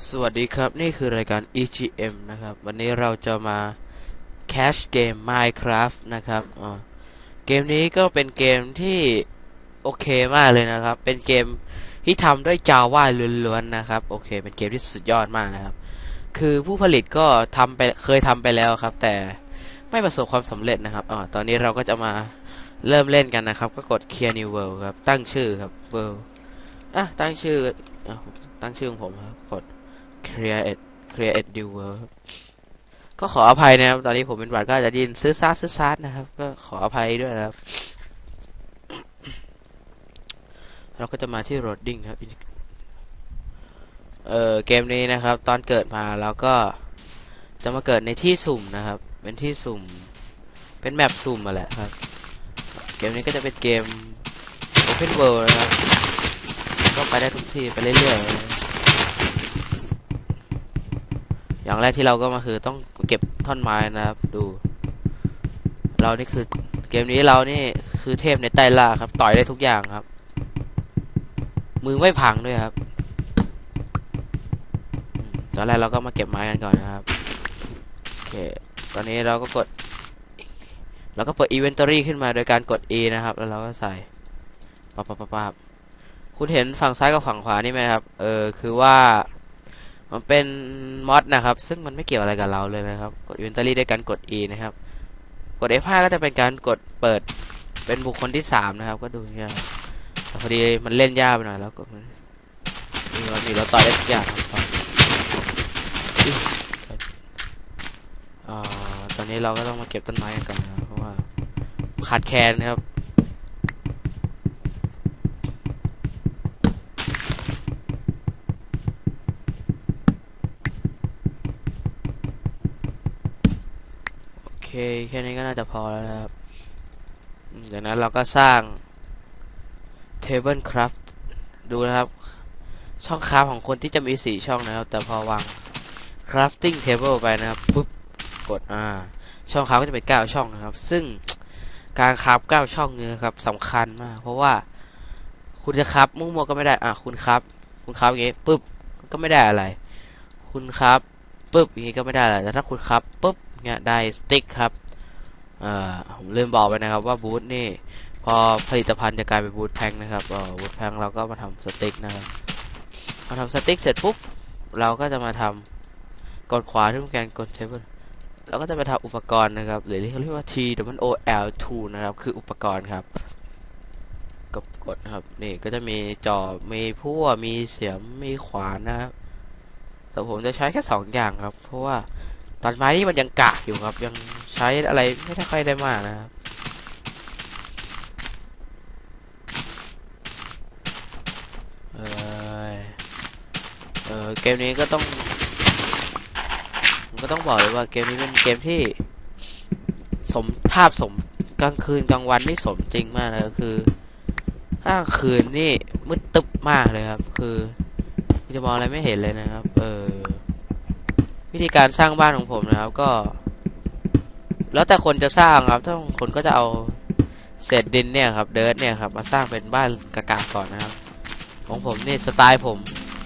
สวัสดีครับ นี่คือรายการ EGM นะครับ วันนี้เราจะมา Cash เกม Minecraft นะครับเกมนี้ก็เป็นเกมที่ โอเคมากเลยนะครับ เป็นเกมที่ทำด้วย Java ล้วนๆนะครับ โอเค เป็นเกมที่สุดยอดมากนะครับ คือผู้ผลิตก็ทำไปเคยทำไปแล้วครับ แต่ไม่ประสบความสำเร็จนะครับอ๋อตอนนี้เราก็จะมาเริ่มเล่นกันนะครับ ก็กด Clear New World ครับ ตั้งชื่อครับ World อะตั้งชื่ออตั้งชื่อของผมครับกด create create new world ครับก็ขออภัยนะครับ ตอนนี้ผมเป็นหวัดก็อาจจะดยินซื้อซาซื้อซาดนะครับ ก็ขออภัยด้วยนะครับ เราก็จะมาที่ loading ครับ เออเกมนี้นะครับ ตอนเกิดมาเราก็จะมาเกิดในที่สุ่มนะครับ เป็นที่สุ่ม เป็นแมปสุ่มมาแหละครับ เกมนี้ก็จะเป็นเกม open world นะครับ ก็ไปได้ทุกที่ไปเรื่อยๆ อย่างแรกที่เราก็มาคือต้องเก็บท่อนไม้นะครับ ดู เรานี่คือเกมนี้เรานี่คือเทพในใต้ล่าครับ ต่อยได้ทุกอย่างครับ มือไม่พังด้วยครับตอนแรกเราก็มาเก็บไม้กันก่อนนะครับโอเคตอนนี้เราก็กดเราก็เปิด inventory ขึ้นมาโดยการกด E นะครับ แล้วเราก็ใส่ปั๊บปั๊บปั๊บปั๊บคุณเห็นฝั่งซ้ายกับฝั่งขวานี่ไหมครับ เออ คือว่า มันเป็นมอดนะครับ ซึ่งมันไม่เกี่ยวอะไรกับเราเลยนะครับ กด inventory ด้วยการกด E นะครับ กด F5 ก็จะเป็นการกดเปิดเป็นบุคคลที่สามนะครับ ก็ดูเงี้ยพอดีมันเล่นยากไปหน่อยแล้วกดมันนี่เรานี่เราต่อยได้ทุกอย่างครับต่อย่าตอนนี้เราก็ต้องมาเก็บต้นไม้กันก่อนนะครับเพราะว่าขาดแคลนนะครับ โอเค แค่นี้ก็น่าจะพอแล้วนะครับจากนั้นเราก็สร้าง Table Craft ดูนะครับ ช่องคราฟของคนที่จะมีสี่ช่องนะครับ แต่พอวาง Crafting Table ไปนะครับปุ๊บกดอ่า ช่องคราฟก็จะเป็นเก้าช่องนะครับ ซึ่งการคราฟเก้าช่องเนี่ยครับสำคัญมาก เพราะว่าคุณจะคราฟมั่วๆก็ไม่ได้ อะคุณคราฟคุณคราฟอย่างงี้ปุ๊บก็ไม่ได้อะไร คุณคราฟปุ๊บอย่างงี้ก็ไม่ได้อะไรแต่ถ้าคุณคราฟปุ๊บ เนี่ยได้สติ๊กครับเอ่อผมลืมบอกไปนะครับว่าบูธนี่พอผลิตภัณฑ์จะกลายเป็นบูธแพงนะครับเอ่อบูธแพงเราก็มาทำสติ๊กนะครับพอทำสติ๊กเสร็จปุ๊บเราก็จะมาทำกดขวาที่เป็นการกดเทเบิลเราก็จะไปทำอุปกรณ์นะครับ หรือที่เขาเรียกว่า T W O L 2นะครับ คืออุปกรณ์ครับกดกดครับนี่ก็จะมีจอบมีพั่วมีเสียมมีขวานนะครับแต่ผมจะใช้แค่สองอย่างครับ เพราะว่า ตอนไม้นี่มันยังกากอยู่ครับ ยังใช้อะไรไม่ได้ค่อยได้มากนะครับเออเออเกมนี้ก็ต้องก็ต้องบอกเลยว่าเกมนี้เป็นเกมที่ สมภาพสมกลางคืนกลางวันนี่สมจริงมากเลยก็คือถ้ากลางคืนนี่มืดตึบมากเลยครับ คือจะมองอะไรไม่เห็นเลยนะครับ เออ วิธีการสร้างบ้านของผมนะครับ ก็ แล้วแต่คนจะสร้างครับ ถ้าบางคนก็จะเอาเศษดินเนี่ยครับเดิร์ดเนี่ยครับมาสร้างเป็นบ้านกากาก่อนนะครับ ของผมนี่สไตล์ผม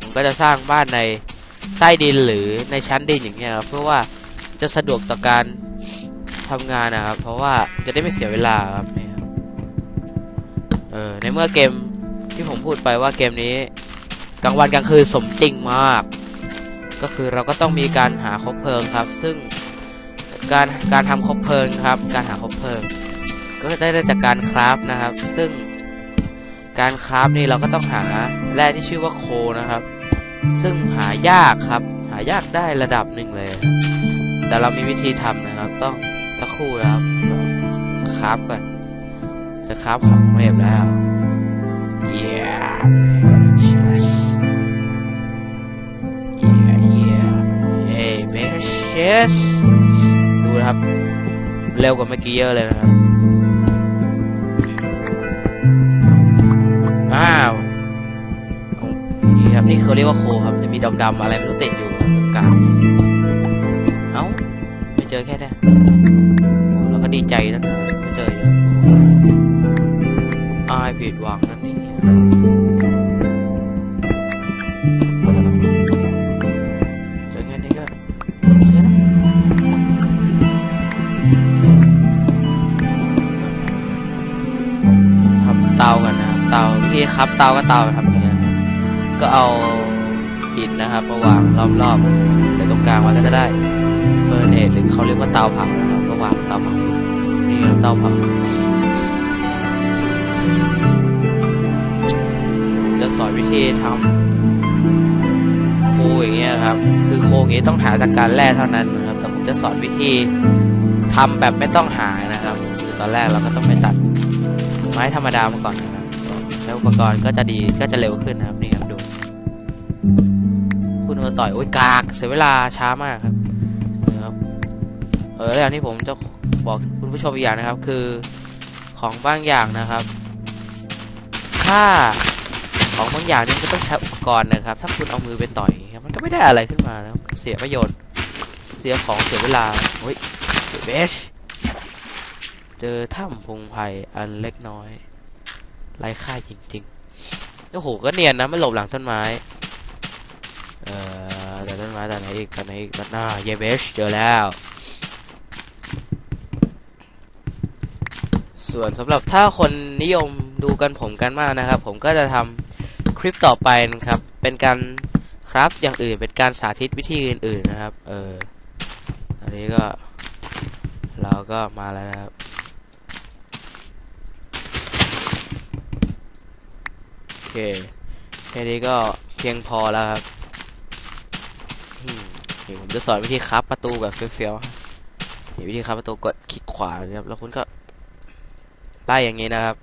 ผมก็จะสร้างบ้านในใต้ดินหรือในชั้นดินอย่างเงี้ยครับเพื่อว่าจะสะดวกต่อการทำงานนะครับ เพราะว่าจะได้ไม่เสียเวลาครับนี่ครับเออในเมื่อเกมที่ผมพูดไปว่าเกมนี้กลางวันกลางคืนสมจริงมาก ก็คือเราก็ต้องมีการหาคบเพลิงครับ ซึ่งการการทำคบเพลิงครับ การหาคบเพลิง ก็ได้ได้จากการคราฟนะครับ ซึ่งการคราฟนี่เราก็ต้องหาแร่ที่ชื่อว่าโคนะครับ ซึ่งหายากครับ หายากได้ระดับหนึ่งเลย แต่เรามีวิธีทำนะครับ ต้องสักครู่นะครับคราฟก่อนจะคราฟของเมฟแล้ว yes ดูนะครับ เร็วกว่าเมื่อกี้เยอะเลยนะครับ อ้าวอานี่ครับ นี่เขาเรียกว่าโคครับ จะมีดำๆอะไรไม่รู้ติดอยู่กับกลางเอ้า ไม่เจอแค่นี้ยโอ้เราก็ดีใจแล้วนะไม่เจอเยอะอ้ายผิดหวังนั่น ครับเตาก็เตาทำอย่างเงี้ยนะครับก็เอาหินนะครับมาวางรอบๆแล้วตรงกลางมันก็จะได้เฟอร์เนสหรือเขาเรียกว่าเตาเผานะครับก็วางเตาเผานี่ครับเตาเผาผมจะสอนวิธีทำโคอย่างเงี้ยครับ คือโคอย่างงี้ต้องหาจากการแร่เท่านั้นนะครับ แต่ผมจะสอนวิธีทำแบบไม่ต้องหานะครับ คือตอนแรกเราก็ต้องไปตัด ไม้ธรรมดามาก่อนนะครับใช้อุปกรณ์ก็จะดีก็จะเร็วขึ้นนะครับนี่ครับดูคุณมาต่อยโอ้ยกากเสียเวลาช้ามากครับนะครับเออแล้วอย่างที่ผมจะบอกคุณผู้ชมอีกอย่างนะครับ คือของบางอย่างนะครับถ้าของบางอย่างนี่ก็ต้องใช้อุปกรณ์นะครับ ถ้าคุณเอามือไปต่อยมันก็ไม่ได้อะไรขึ้นมานะครับเสียประโยชน์ เสียของเสียเวลาโอ้ยเบช เจอถ้ำพงไผ่อันเล็กน้อยไร้ค่าจริงๆโอ้โหก็เนียนนะไม่หลบหลังต้นไม้เอ่อแต่ต้นไม้แต่ไหนอีกแต่ไหนอีกแต่หน้าเยเบชเจอแล้ว ส่วนสำหรับถ้าคนนิยมดูกันผมกันมากนะครับ ผมก็จะทำคลิปต่อไปนะครับ เป็นการครับอย่างอื่นเป็นการสาธิตวิธีอื่นๆนะครับ เอออันนี้ก็เราก็มาแล้วนะครับ โอ เคแค่นี้ก็เพียงพอแล้วครับเดี๋ยวผมจะสอนวิธีคับประตูแบบเฟี้ยวๆนี่วิธีคับประตูกดคลิกขวานะครับแล้วคุณก็ไล่อย่างนี้นะครับ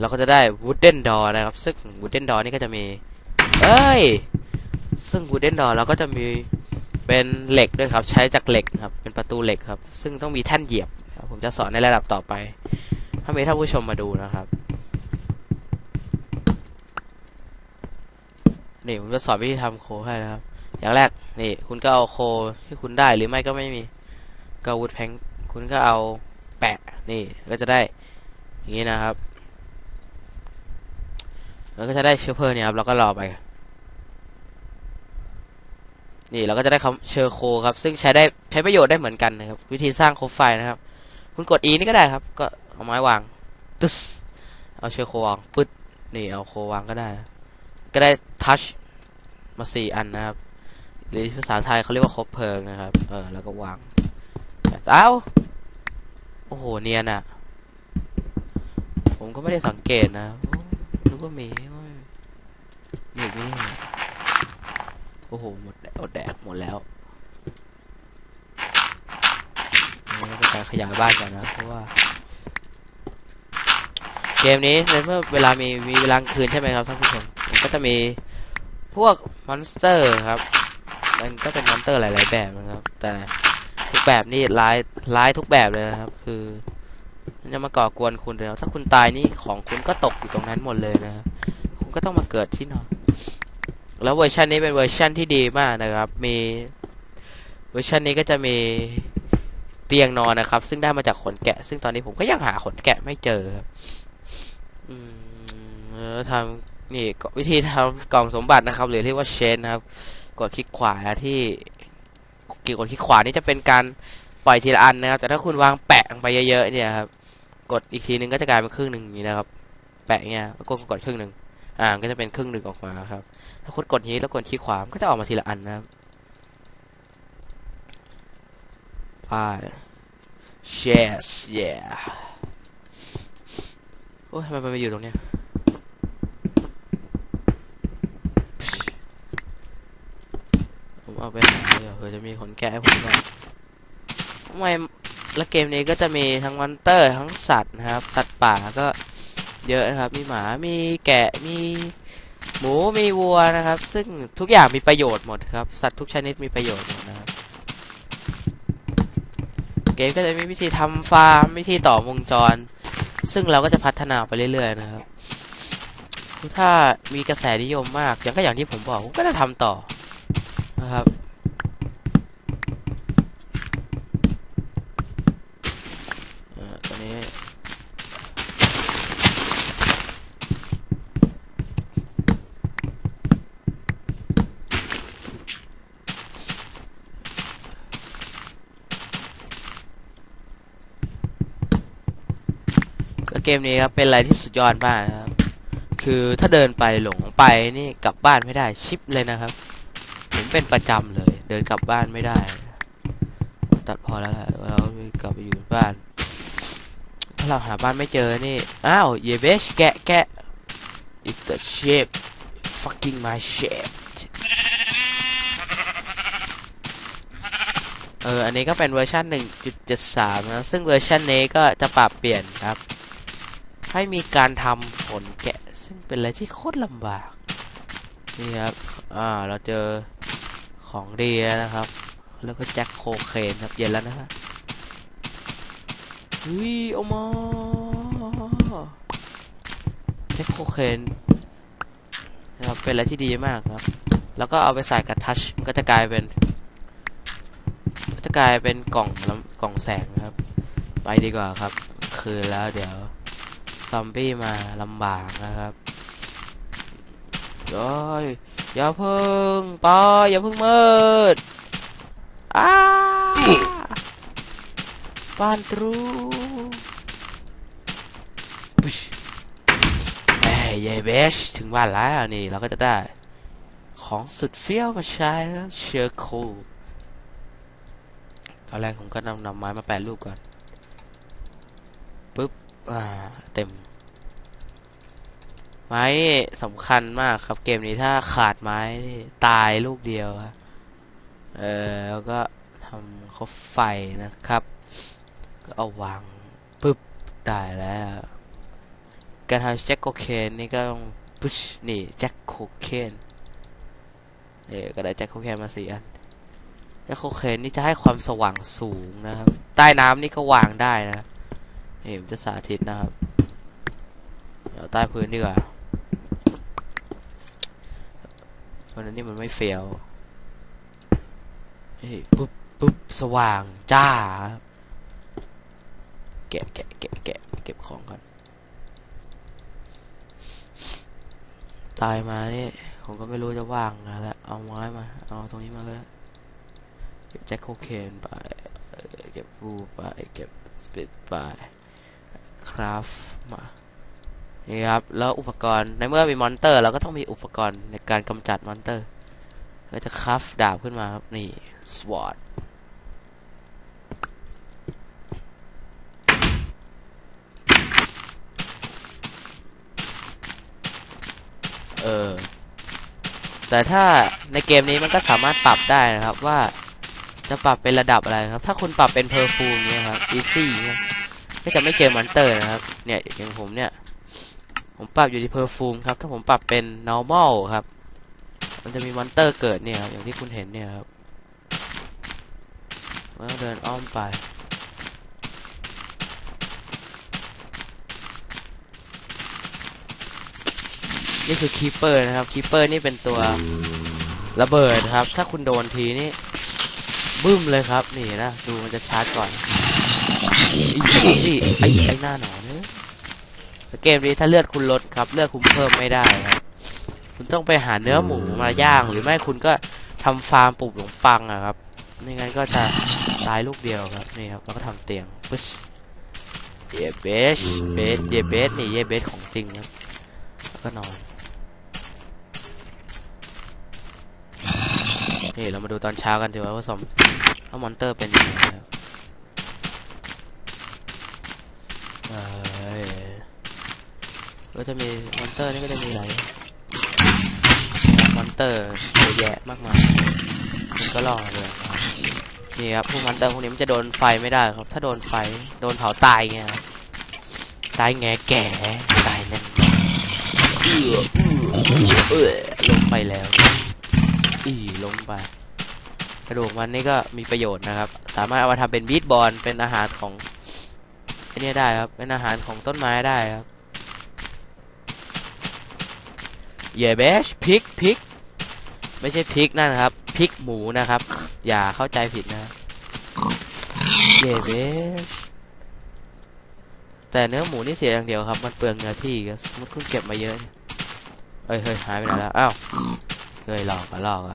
เราก็จะได้ wooden door นะครับ ซึ่ง wooden door นี่ก็จะมีเอ้ย ซึ่ง wooden door เราก็จะมีเป็นเหล็กด้วยครับ ใช้จากเหล็กครับ เป็นประตูเหล็กครับ ซึ่งต้องมีแท่นเหยียบ ผมจะสอนในระดับต่อไป ถ้ามีท่านผู้ชมมาดูนะครับ นี่ผมจะสอนวิธีทำโคให้นะครับ อย่างแรกนี่ คุณก็เอาโคที่คุณได้หรือไม่ก็ไม่มีก็วูดแพงคุณก็เอาแปะนี่ก็จะได้อย่างนี้นะครับแล้วก็จะได้เชื้อเพลิงเนี่ยครับเราก็รอไป นี่เราก็จะได้คำเชอร์โคครับ ซึ่งใช้ได้ใช้ประโยชน์ได้เหมือนกันนะครับ วิธีสร้างโคไฟนะครับ คุณกด E นี่ก็ได้ครับ ก็เอาไม้วางตึ๊สเอาเชอร์โควางปึ๊ดนี่เอาโควางก็ได้ ก็ได้ทัชมาสี่อันนะครับ หรือภาษาไทยเขาเรียกว่าคบเพลิงนะครับ เออ แล้วก็วางเอ้าโอ้โห เนียนอะผมก็ไม่ได้สังเกตนะโอ้นึกว่ามีมีอีกนี่โอ้โห หมดแดกอดแดกหมดแล้วนี่เราเป็นการขยายบ้านกันนะ เพราะว่า เกมนี้ในเมื่อเวลามีมีเวลากลางคืนใช่ไหมครับท่านผู้ชม ก็จะมีพวกมอนสเตอร์ครับ มันก็เป็นมอนสเตอร์หลาย ๆ แบบนะครับ แต่ทุกแบบนี่ร้ายร้ายทุกแบบเลยนะครับ คือมันจะมาก่อกวนคุณเลยนะถ้าคุณตายนี่ของคุณก็ตกอยู่ตรงนั้นหมดเลยนะครับคุณก็ต้องมาเกิดที่นอนแล้วเวอร์ชันนี้เป็นเวอร์ชันที่ดีมากนะครับ มีเวอร์ชันนี้ก็จะมีเตียงนอนนะครับ ซึ่งได้มาจากขนแกะ ซึ่งตอนนี้ผมก็ยังหาขนแกะไม่เจอครับอืมทำ นี่วิธีทำกล่องสมบัตินะครับหรือเรียกว่าเชนนะครับ กดคลิกขวาที่กี่กดคลิกขวานี่จะเป็นการปล่อยทีละอันนะครับ แต่ถ้าคุณวางแปะลงไปเยอะๆเนี่ยครับกดอีกทีนึงก็จะกลายเป็นครึ่งหนึ่งอย่างนี้นะครับ แปะเนี่ยแล้วกดกดครึ่งหนึ่งอ่าก็จะเป็นครึ่งหนึ่งออกมาครับ ถ้าคุณกดนี้แล้วกดคลิกขวามันก็จะออกมาทีละอันนะครับไป yes yeah โอ้ยทำไมมันมาอยู่ตรงเนี้ย ผม เอาไปหาเดี๋ยวเผื่อจะมีคนแก้ให้ผมก่อนทำไมแล้วเกมนี้ก็จะมีทั้งมอนเตอร์ทั้งสัตว์นะครับ สัตว์ป่าก็เยอะนะครับ มีหมา มีแกะ มีหมู มีวัวนะครับ ซึ่งทุกอย่างมีประโยชน์หมดครับ สัตว์ทุกชนิดมีประโยชน์หมดนะครับ เกมก็จะมีวิธีทำฟาร์ม วิธีต่อวงจร ซึ่งเราก็จะพัฒนาไปเรื่อยๆนะครับ ถ้ามีกระแสนิยมมากอย่างก็อย่างที่ผมบอกผมก็จะทำต่อ นะครับอ่อตัวนี้ เกมนี้ครับ เป็นอะไรที่สุดยอดมากนะครับ คือถ้าเดินไปหลงไปนี่กลับบ้านไม่ได้ชิปเลยนะครับ เป็นประจำเลย เดินกลับบ้านไม่ได้ ตัดพอแล้วล่ะเรากลับไปอยู่บ้าน ถ้าเราหาบ้านไม่เจอนี่ อ้าวเยเบชแกะแกะ it's the shape fucking my shape เออ อันนี้ก็เป็นเวอร์ชัน1.73 นะ ซึ่งเวอร์ชันนี้ก็จะปรับเปลี่ยนครับ ให้มีการทำผลแกะ ซึ่งเป็นอะไรที่โคตรลำบาก นี่ครับ อ่า เราเจอ ของดีนะครับ แล้วก็แจ็คโคเคนครับเย็นแล้วนะฮะเฮ้ยเอามาแจ็คโคเคนนะครับเป็นอะไรที่ดีมากครับ แล้วก็เอาไปใส่กับทัชมันก็จะกลายเป็น ก็จะกลายเป็นกล่องลำกล่องแสงครับ ไปดีกว่าครับ คืนแล้วเดี๋ยวซอมบี้มาลำบากนะครับโอ้ย อย่าเพิ่งปออย่าเพิ่งมืดอ้าบ้านตรูปุ๊ชเอ้ยเยเบชถึงบ้านแล้วนี่เราก็จะได้ ของสุดเฟี้ยวมาใช้แล้วเชอร์คลตอนแรกผมก็นำนำไม้มาแปะรูปก่อน ปึ๊บ อ่า เต็ม ไม้นี่สำคัญมากครับ เกมนี้ถ้าขาดไม้นี่ตายลูกเดียวครับเออแล้วก็ทำเขาไฟนะครับ ก็เอาวางปึ๊บได้แล้ว การทำแจ็คโคเคนนี่ก็ต้องพุชนี่แจ็คโคเคนเออก็ได้แจ็คโคเคนมาสี่อันแจ็คโคเคนนี่จะให้ความสว่างสูงนะครับ ใต้น้ำนี่ก็วางได้นะเอ๋ผมจะสาธิตนะครับ เดี๋ยวใต้พื้นดีกว่าเพ ราะนั้นนี่มันไม่เฟียวปุ๊บปุ๊บสว่างจ้าแกะแกะแกะแกะเก็บของก่อน ตายมานี่ผมก็ไม่รู้จะว่างไงแล้วเอาไม้มา เอาตรงนี้มาก็ได้เก็บแจ็คโคเคนไปเอ่อเก็บบูไปเก็บสปิดไปคราฟมา นี่ครับ แล้วอุปกรณ์ในเมื่อมีมอนเตอร์เราก็ต้องมีอุปกรณ์ในการกำจัดมอนเตอร์ ก็จะคราฟดาบขึ้นมาครับ นี่สวอตเออ แต่ถ้าในเกมนี้มันก็สามารถปรับได้นะครับว่าจะปรับเป็นระดับอะไรครับ ถ้าคุณปรับเป็นเพอร์ฟูมเนี้ยครับอีซี่ก็จะไม่เจอมอนเตอร์นะครับ เนี่ยอย่างผมเนี่ย ผมปรับอยู่ที่เพอร์ฟูมครับ ถ้าผมปรับเป็น normal ครับ มันจะมีมอนเตอร์เกิดเนี่ยครับอย่างที่คุณเห็นเนี่ยครับมันต้องเดินอ้อมไปนี่คือคีเปอร์นะครับคีเปอร์นี่เป็นตัวระเบิดครับ ถ้าคุณโดนทีนี่บึ้มเลยครับ นี่นะ ดูมันจะชาร์จก่อนนี่ไอ้ไอ้หน้าหนอน เกมนี้ถ้าเลือดคุณลดครับ เลือดคุณเพิ่มไม่ได้ครับคุณต้องไปหาเนื้อหมูมาย่าง หรือไม่คุณก็ทำฟาร์มปลูกขนมปังอะครับไม่งั้นก็จะตายลูกเดียวครับนี่ครับแล้วก็ทำเตียงปึ๊ชเยเบสเบสเยเบสนี่เยเบสของจริงครับแล้วก็นอนนี่เรามาดูตอนเช้ากันดีกว่าว่าสมว่ามอนเตอร์เป็นยังไงครับเอ้ย ก็จะมีมอนเตอร์นี่ก็จะมีหลายมอนเตอร์เยอะแยะมากมายมันก็ล่อเลยนี่ครับพวกมอนเตอร์พวกนี้มันจะโดนไฟไม่ได้ครับ ถ้าโดนไฟโดนเผาตายไงครับตายแงแก่ตายแน่นอนลงไปแล้วอีลงไปกระดูกมันนี่ก็มีประโยชน์นะครับ สามารถเอามาทำเป็นบีทบอลเป็นอาหารของไอ้นี่ได้ครับ เป็นอาหารของต้นไม้ได้ครับ เยเบชพริกพริกไม่ใช่พริกนั่นครับพริกหมูนะครับ อย่าเข้าใจผิดนะเยเบชแต่เนื้อหมูนี่เสียอย่างเดียวครับ มันเปลืองเนื้อที่ครับสมมติคุณเก็บมาเยอะเฮ้ยเฮ้ยหายไปไหนแล้วอ้าวเคยหลอกมาหลอกอะ